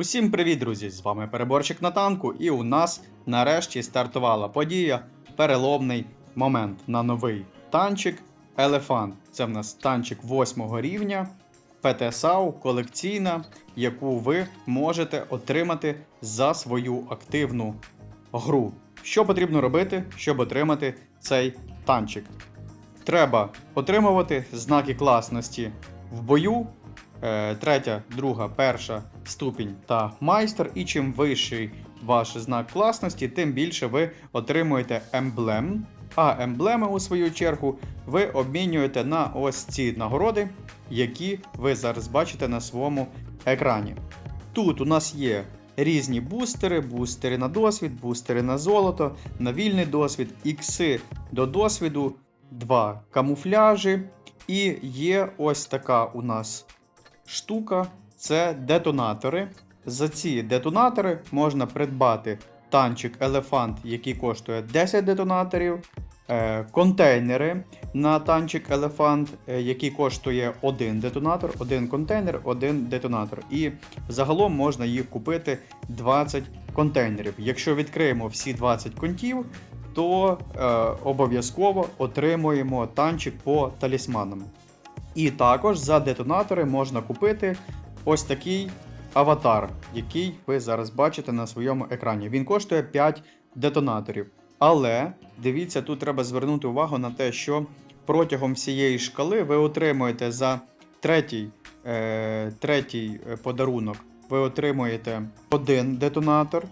Усім привіт, друзі! З вами переборчик на танку, і у нас нарешті стартувала подія переломний момент на новий танчик Елефант. Це в нас танчик 8 рівня, ПТСАУ колекційна, яку ви можете отримати за свою активну гру. Що потрібно робити, щоб отримати цей танчик? Треба отримувати знаки класності в бою, третя, друга, перша ступінь та майстер. І чим вищий ваш знак класності, тим більше ви отримуєте емблем. А емблеми, у свою чергу, ви обмінюєте на ось ці нагороди, які ви зараз бачите на своєму екрані. Тут у нас є різні бустери, бустери на досвід, бустери на золото, на вільний досвід, ікси до досвіду, два камуфляжі. І є ось така у нас штука це детонатори. За ці детонатори можна придбати танчик Елефант, який коштує 10 детонаторів, е, контейнери на танчик Елефант, е, який коштує один детонатор, один контейнер, один детонатор. І загалом можна їх купити 20 контейнерів. Якщо відкриємо всі 20 контів, то е, обов'язково отримуємо танчик по талісманам. І також за детонатори можна купити ось такий аватар, який ви зараз бачите на своєму екрані. Він коштує 5 детонаторів. Але дивіться, тут треба звернути увагу на те, що протягом всієї шкали ви отримуєте за третій, е, третій е, подарунок, ви отримуєте один детонатор.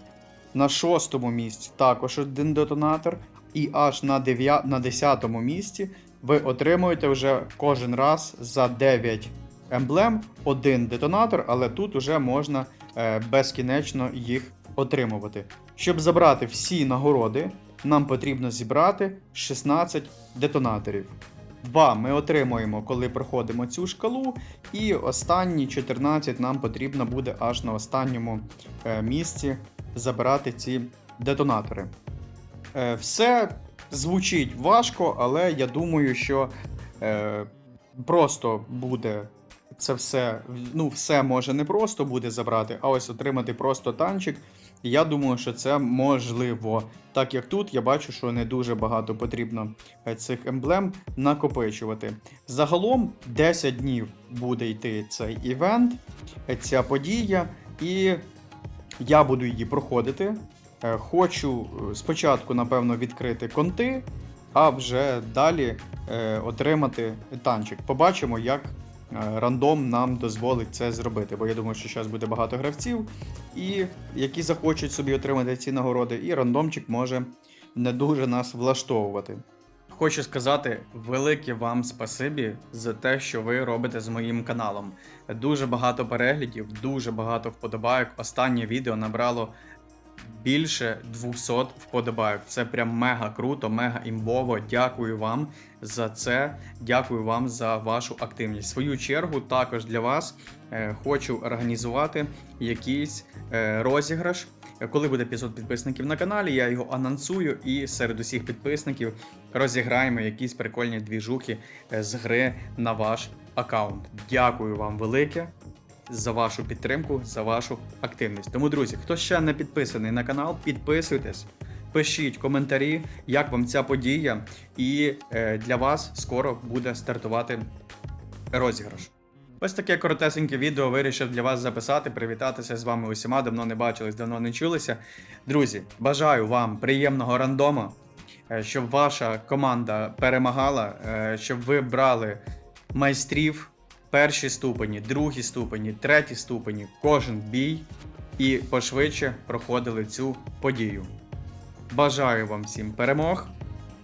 На шостому місці також один детонатор. І аж на 9, на 10 місці ви отримуєте вже кожен раз за 9 емблем один детонатор, але тут вже можна е, безкінечно їх отримувати. Щоб забрати всі нагороди, нам потрібно зібрати 16 детонаторів. Два ми отримуємо, коли проходимо цю шкалу, і останні 14 нам потрібно буде аж на останньому е, місці забирати ці детонатори. Е, Все звучить важко, але я думаю, що е, просто буде це все. Ну, все може не просто буде забрати, а ось отримати просто танчик. Я думаю, що це можливо. Так як тут я бачу, що не дуже багато потрібно е, цих емблем накопичувати. Загалом 10 днів буде йти цей івент, е, ця подія, і я буду її проходити. Е, Хочу е, спочатку, напевно, відкрити конти, а вже далі е, отримати танчик. Побачимо, як рандом нам дозволить це зробити. Бо я думаю, що зараз буде багато гравців, і які захочуть собі отримати ці нагороди, і рандомчик може не дуже нас влаштовувати. Хочу сказати велике вам спасибі за те, що ви робите з моїм каналом. Дуже багато переглядів, дуже багато вподобайок. Останнє відео набрало більше 200 вподобайок. Це прям мега круто, мега імбово. Дякую вам за це. Дякую вам за вашу активність. В свою чергу, також для вас е, хочу організувати якийсь е, розіграш. Коли буде 500 підписників на каналі, я його анонсую і серед усіх підписників розіграємо якісь прикольні двіжухи е, з гри на ваш аккаунт. Дякую вам велике за вашу підтримку, за вашу активність. Тому, друзі, хто ще не підписаний на канал, підписуйтесь, пишіть коментарі, як вам ця подія, і е, для вас скоро буде стартувати розіграш. Ось таке коротесеньке відео вирішив для вас записати, привітатися з вами усіма. Давно не бачились, давно не чулися. Друзі, бажаю вам приємного рандома, е, щоб ваша команда перемагала, е, щоб ви брали майстрів перші ступені, другі ступені, треті ступені, кожен бій і пошвидше проходили цю подію. Бажаю вам всім перемог,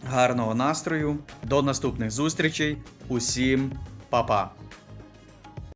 гарного настрою, до наступних зустрічей. Усім па-па!